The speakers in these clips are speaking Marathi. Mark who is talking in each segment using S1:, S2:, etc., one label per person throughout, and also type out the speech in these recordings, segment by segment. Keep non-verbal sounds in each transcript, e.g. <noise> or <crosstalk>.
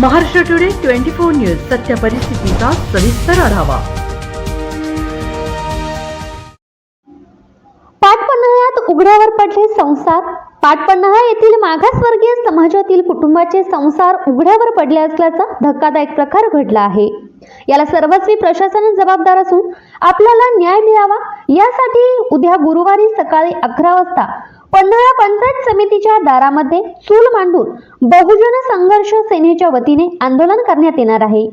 S1: Maharashtra today twenty four news सत्य परिस्थितीचा सविस्तर आढावा.
S2: पाटपन्हाळ्यात उघड्यावर पडले संसार. पाटपन्हाळा येथील मागासवर्गीय समाजातील कुटुंबाचे संसार उघड्यावर पडले असल्याचा धक्कादायक प्रकार घडला आहे. याला सर्वस्वी प्रशासन जबाबदार असून आपल्याला न्याय मिळावा यासाठी उद्या गुरुवारी सकाळी अकरा वाजता पन्हाळा पंचायत समितीच्या दारामध्ये चूल मांडून बहुजन संघर्ष सेनेच्या वतीने आंदोलन करण्यात येणार आहे.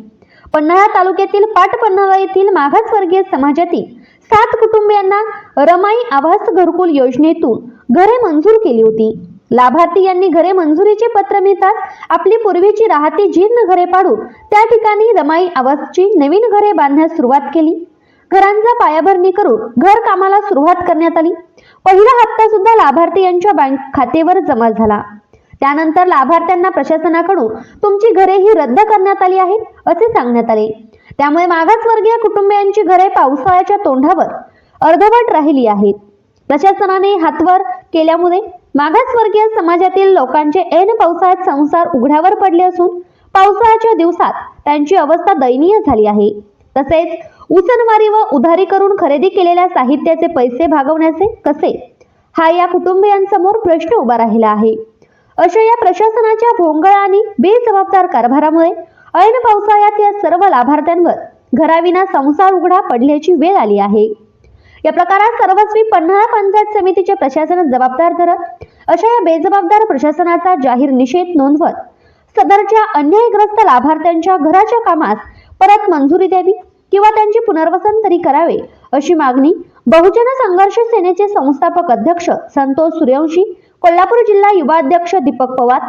S2: पन्हाळा तालुक्यातील पाटपन्हाळा येथील मागासवर्गीय समाजातील सात कुटुंबियांना रमाई आवास घरकुल योजनेतून घरे मंजूर केली होती. लाभार्थी यांनी घरे मंजुरीचे पत्र मिळताच आपली पूर्वीची राहती जीर्ण घरे पाडून त्या ठिकाणी रमाई आवासची नवीन घरे बांधण्यास सुरुवात केली. घरांचा पायाभरणी करून घर कामाला सुरुवात करण्यात आली. पहिला हप्ता सुद्धा लाभार्थी यांच्या बँक खात्यावर जमा झाला. त्यानंतर लाभार्थ्यांना प्रशासनाकडून तुमची घरे ही रद्द करण्यात आली आहेत असे सांगण्यात आले. त्यामुळे मागासवर्गीय कुटुंबियांची घरे पावसाळ्याच्या तोंडावर अर्धवट राहिली आहेत. प्रशासनाने हातवर केल्यामुळे मागासवर्गीय समाजातील लोकांचे ऐन पावसाळ्यात संसार उघड्यावर पडले असून पावसाळ्याच्या दिवसात त्यांची अवस्था दयनीय झाली आहे. तसेच उसनवारी व उधारी करून खरेदी केलेल्या साहित्याचे पैसे भागवण्याचे कसे? हा या कुटुंबियांसमोर प्रश्न उभा राहिला आहे. अशा या प्रशासनाच्या भोंगळ आणि बेजबाबदार कारभारामुळे ऐन पावसाळ्यात या सर्व लाभार्थ्यांवर घराविना संसार उघडा पडल्याची वेळ आली आहे. या प्रकारात सर्वस्वी पन्हाळा पंचायत समितीचे प्रशासन जबाबदार धरत अशा या बेजबाबदार प्रशासनाचा जाहीर निषेध नोंदवत सदरच्या अन्यायग्रस्त लाभार्थ्यांच्या घराच्या कामास परत मंजुरी द्यावी किंवा त्यांचे पुनर्वसन तरी करावे अशी मागणी बहुजन संघर्ष सेनेचे संस्थापक अध्यक्ष संतोष सूर्यवंशी कोल्हापूर जिल्हा युवा अध्यक्ष दीपक पवार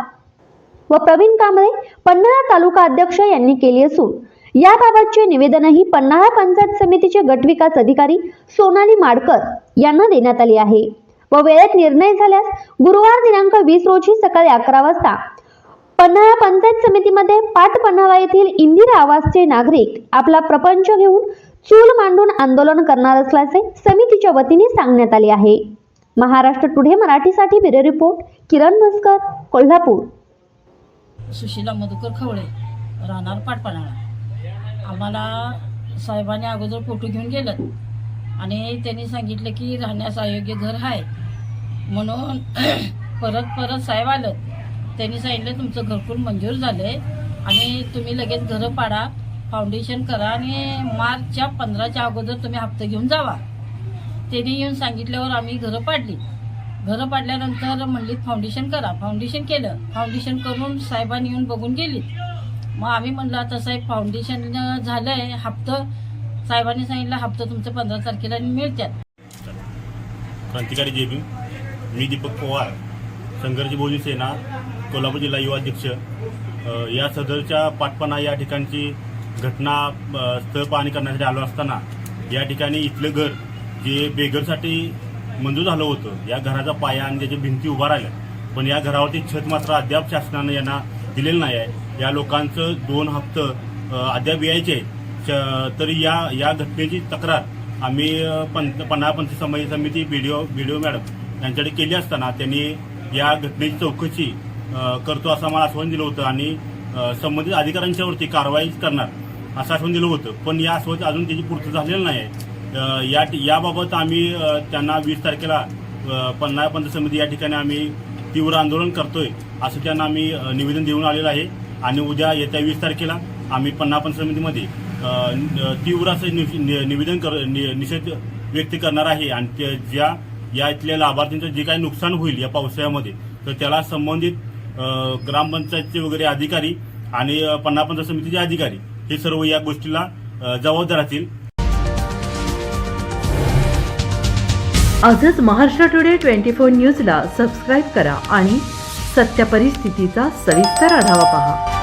S2: व प्रवीण कांबळे पन्हाळा तालुका अध्यक्ष यांनी केली असून याबाबतचे निवेदनही पन्हाळा पंचायत समितीचे गटविकास अधिकारी सोनाली माडकर यांना देण्यात आली आहे. व वेळेत निर्णय झाल्यास गुरुवार दिनांक वीस रोजी सकाळी अकरा वाजता पन्हाळा पंचायत समितीमध्ये पाट पन्हाळा येथील इंदिरा आवासचे नागरिक आपला प्रपंच घेऊन चूल मांडून आंदोलन करणार असल्याचे समितीच्या वतीने सांगण्यात आले आहे. महाराष्ट्र टुडे मराठीसाठी ब्युरो रिपोर्ट किरण मस्कर कोल्हापूर.
S3: सुशीला मधुकर खवळे राहणार पाटपणाळा आम्हाला साहेबांनी अगोदर फोटो घेऊन गेलं आणि त्यांनी सांगितलं की राहण्यास अयोग्य घर आहे. म्हणून <clears throat> परत परत साहेब आलं त्यांनी सांगितलं तुमचं घरकुल मंजूर झालं आहे आणि तुम्ही लगेच घरं पाडा फाउंडेशन करा आणि मार्चच्या पंधराच्या अगोदर तुम्ही हप्ते घेऊन जावा. त्यांनी येऊन सांगितल्यावर आम्ही घरं पाडली. घरं पाडल्यानंतर म्हणलीत फाउंडेशन करा. फाउंडेशन केलं. फाउंडेशन करून साहेबांनी येऊन बघून गेली. मग आम्ही म्हणलं आता साहेब फाउंडेशन आहे हप्तं. साहेबांनी सांगितलं हप्ता तुमचं पंधरा तारखेला मिळतात
S4: क्रांतिकारी जेबी मी दीपक पवार संघर्ष बहुजन सेना कोल्हापूर जिल्हा युवा अध्यक्ष या सदरच्या पाठपणा या ठिकाणची घटना स्थळ पाहणी करण्यासाठी आलो असताना या ठिकाणी इथलं घर जे बेघरसाठी मंजूर झालं होतं या घराचा पाया आणि त्याच्या भिंती उभा राहिल्या पण या घरावरती छत मात्र अद्याप शासनानं यांना दिलेलं नाही आहे. या लोकांचं दोन हप्तं अद्याप यायचे तरी या या घटनेची तक्रार आम्ही अ, पंत पन्हाळा पंचायत समिती समिती डी ओ मॅडम यांच्याकडे केली असताना त्यांनी या घटनेची चौकशी करतो असं आम्हाला आश्वासन दिलं होतं आणि संबंधित अधिकाऱ्यांच्यावरती कारवाई करणार असं आश्वासन दिलं होतं. पण या आश्वासन अजून त्याची पूर्ती झालेलं नाही. आहे या याबाबत आम्ही त्यांना वीस तारखेला अ, पन्हाळा पंचायत समिती या ठिकाणी आम्ही तीव्र आंदोलन करतोय असं त्यांना आम्ही निवेदन देऊन आलेलं आहे. आणि उद्या येत्या वीस तारखेला आम्ही पन्हाळा पंच समितीमध्ये तीव्र असं नि- निवेदन कर नि- निषेध व्यक्त करणार आहे. आणि ज्या या इथल्या लाभार्थींचं जे काही नुकसान होईल या पावसाळ्यामध्ये तर त्याला संबंधित ग्रामपंचायतचे वगैरे अधिकारी आणि पन्नापंच पंचायत समितीचे अधिकारी हे सर्व या गोष्टीला जबाबदार असतील.
S1: आजच महाराष्ट्र टुडे ट्वेंटी फोर न्यूजला सबस्क्राईब करा आणि सत्य परिस्थितीचा सविस्तर आढावा पहा.